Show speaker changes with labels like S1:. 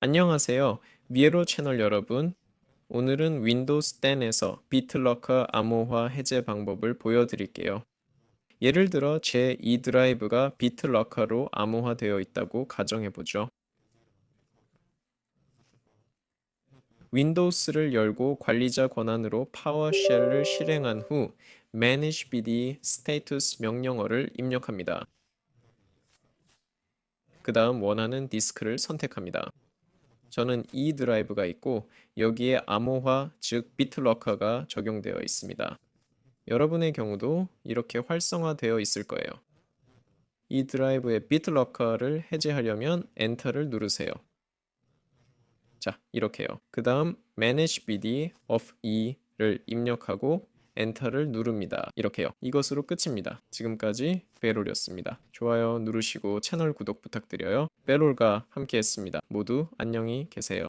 S1: 안녕하세요. 미에로 채널 여러분. 오늘은 윈도우스 10에서 비트러커 암호화 해제 방법을 보여드릴게요. 예를 들어 제 E 드라이브가 비트러커로 암호화되어 있다고 가정해보죠. 윈도우스를 열고 관리자 권한으로 파워쉘을 실행한 후 manage bd status 명령어를 입력합니다. 그 다음 원하는 디스크를 선택합니다. 저는 E 드라이브가 있고 여기에 암호화 즉 비트러커가 적용되어 있습니다. 여러분의 경우도 이렇게 활성화되어 있을 거예요. 이 드라이브의 비트러커를 해제하려면 엔터를 누르세요. 자, 이렇게요. 그 다음 manage bd of e를 입력하고 엔터를 누릅니다. 이렇게요. 이것으로 끝입니다. 지금까지 베롤이었습니다. 좋아요 누르시고 채널 구독 부탁드려요. 베롤과 함께 했습니다. 모두 안녕히 계세요.